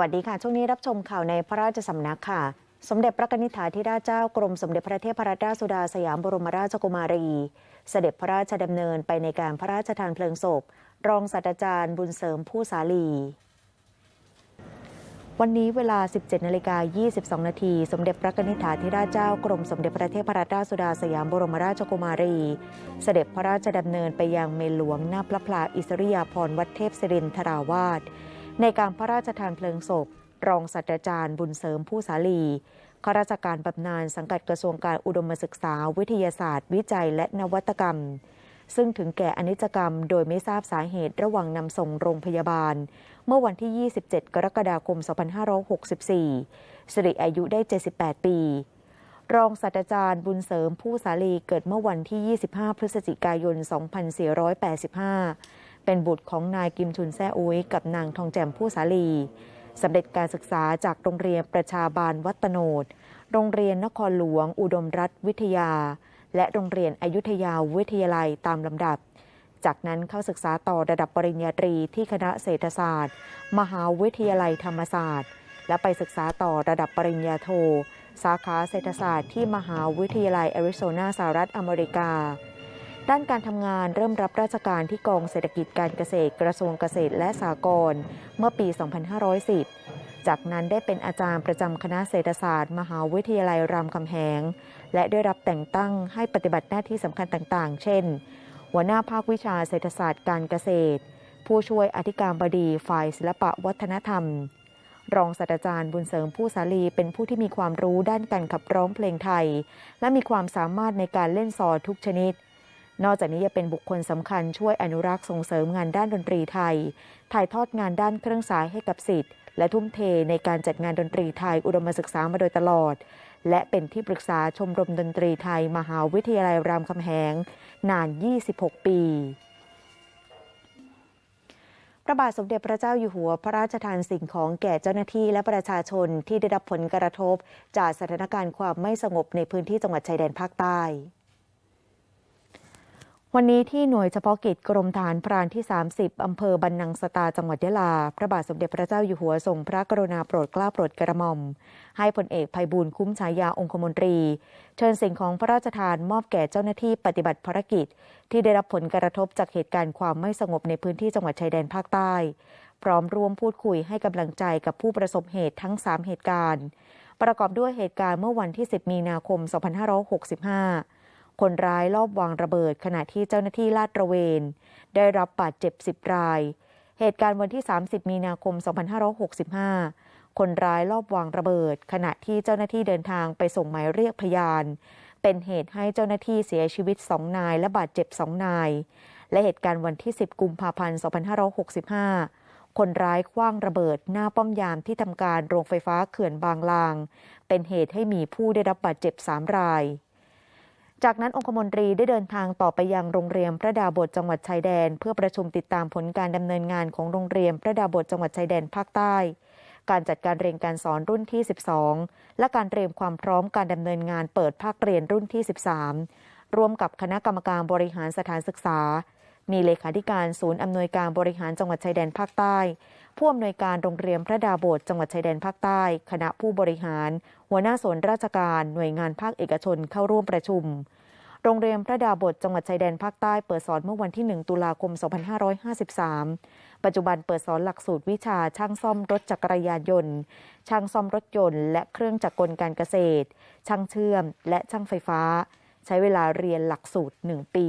วัสดีค่ะ ช่วงนี้รับชมข่าวในพระราชสำนักค่ะ สมเด็จพระกนิษฐาธิราชเจ้ากรมสมเด็จพระเทพรัตนราชสุดาสยามบรมราชกุมารี เสด็จพระราชดำเนินไปในการพระราชทานเพลิงศพ รองศาสตราจารย์บุญเสริมผู้สาลี วันนี้เวลา 17นาฬิกา22 นาที สมเด็จพระกนิษฐาธิราชเจ้ากรมสมเด็จพระเทพรัตนราชสุดาสยามบรมราชกุมารี เสด็จพระราชดำเนินไปยังเมนหลวงหน้าพระพลาอิสริยาภรณ์วัดเทพศิรินทราวาส ในการพระราชทานเพลิงศพ รองศาสตราจารย์บุญเสริมผู้สาลีข้าราชการบำนาญสังกัดกระทรวงการอุดมศึกษา วิทยาศาสตร์ วิจัยและนวัตกรรม ซึ่งถึงแก่อนิจกรรมโดยไม่ทราบสาเหตุระหว่างนำส่งโรงพยาบาล เมื่อวันที่ 27 กรกฎาคม 2564 สิริอายุได้ 78 ปี รองศาสตราจารย์บุญเสริมผู้สาลีเกิดเมื่อวันที่ 25 พฤศจิกายน 2485 เป็นบุตรของนายกิมชุนแซ่อุ้ยกับนางทองแจ่มผู้สาลีสำเร็จการศึกษาจากโรงเรียนประชาบาลวัตโนดโรงเรียนนครหลวง อุดมรัฐวิทยา และโรงเรียนอยุธยาวิทยาลัยตามลำดับ จากนั้นเข้าศึกษาต่อระดับปริญญาตรีที่คณะเศรษฐศาสตร์ มหาวิทยาลัยธรรมศาสตร์ และไปศึกษาต่อระดับปริญญาโท สาขาเศรษฐศาสตร์ที่มหาวิทยาลัยแอริโซนาสหรัฐอเมริกา ด้านการทำงานเริ่มรับราชการที่กองเศรษฐกิจการเกษตรกระทรวงเกษตรและสหกรณ์เมื่อปี 2510 จากนั้นได้เป็นอาจารย์ประจำคณะเศรษฐศาสตร์ มหาวิทยาลัยรามคำแหง และได้รับแต่งตั้งให้ปฏิบัติหน้าที่สำคัญต่าง ๆ เช่น หัวหน้าภาควิชาเศรษฐศาสตร์การเกษตร ผู้ช่วยอธิการบดีฝ่ายศิลปะวัฒนธรรม รองศาสตราจารย์บุญเสริมผู้สาลีเป็นผู้ที่มีความรู้ด้านการขับร้องเพลงไทย และมีความสามารถในการเล่นซอทุกชนิด นอกจากนี้ยังเป็นบุคคลสำคัญช่วยอนุรักษ์ส่งเสริมงานด้านดนตรีไทย ถ่ายทอดงานด้านเครื่องสายให้กับสิทธิ์ และทุ่มเทในการจัดงานดนตรีไทยอุดมศึกษามาโดยตลอด และเป็นที่ปรึกษาชมรมดนตรีไทย มหาวิทยาลัยรามคำแหง นาน 26 ปีพระบาทสมเด็จพระเจ้าอยู่หัว พระราชทานสิ่งของแก่เจ้าหน้าที่และประชาชนที่ได้รับผลกระทบ จากสถานการณ์ความไม่สงบในพื้นที่จังหวัดชายแดนภาคใต้ วันนี้ที่หน่วยเฉพาะกิจกรมฐานพรานที่ 30 อำเภอบันนังสตาจังหวัดยะลา พระบาทสมเด็จพระเจ้าอยู่หัวทรงพระกรุณาโปรดเกล้าโปรดกระหม่อม ให้พลเอกภัยบูลย์คุ้มฉายาองคมนตรี เชิญสิ่งของพระราชทานมอบแก่เจ้าหน้าที่ปฏิบัติภารกิจ ที่ได้รับผลกระทบจากเหตุการณ์ความไม่สงบในพื้นที่จังหวัดชายแดนภาคใต้ พร้อมร่วมพูดคุยให้กำลังใจกับผู้ประสบเหตุทั้ง 3 เหตุการณ์ ประกอบด้วยเหตุการณ์เมื่อวันที่ 10 มีนาคม 2565 คนร้ายลอบวางระเบิดขณะที่เจ้าหน้าที่ลาดตระเวน ได้รับบาดเจ็บ 10 ราย เหตุการณ์วันที่ 30 มีนาคม 2565 คนร้ายลอบวางระเบิด ขณะที่เจ้าหน้าที่เดินทางไปส่งหมายเรียกพยาน เป็นเหตุให้เจ้าหน้าที่เสียชีวิต 2 นาย และบาดเจ็บ 2 นาย และเหตุการณ์วันที่ 10 กุมภาพันธ์ 2565คนร้ายคว้างระเบิดหน้าป้อมยามที่ทำการโรงไฟฟ้าเขื่อนบางลาง เป็นเหตุให้มีผู้ได้รับบาดเจ็บ3ราย จากนั้นองคมนตรีได้เดินทางต่อไปยังโรงเรียนพระดาบทจังหวัดชายแดน เพื่อประชุมติดตามผลการดำเนินงานของโรงเรียนพระดาบทจังหวัดชายแดนภาคใต้ การจัดการเรียนการสอนรุ่นที่ 12 และการเตรียมความพร้อมการดำเนินงานเปิดภาคเรียนรุ่นที่ 13 ร่วมกับคณะกรรมการบริหารสถานศึกษา มีเลขาธิการศูนย์อำนวยการบริหารจังหวัดชายแดนภาคใต้ ผู้อำนวยการโรงเรียนพระดาบทจังหวัดชายแดนภาคใต้ คณะผู้บริหาร หัวหน้าส่วนราชการ หน่วยงานภาคเอกชนเข้าร่วมประชุม โรงเรียนพระดาบทจังหวัดชายแดนภาคใต้เปิดสอนเมื่อวันที่ 1 ตุลาคม 2553 ปัจจุบันเปิดสอนหลักสูตรวิชาช่างซ่อมรถจักรยานยนต์ ช่างซ่อมรถยนต์ และเครื่องจักรกลการเกษตร ช่างเชื่อม และช่างไฟฟ้า ใช้เวลาเรียนหลักสูตร 1 ปี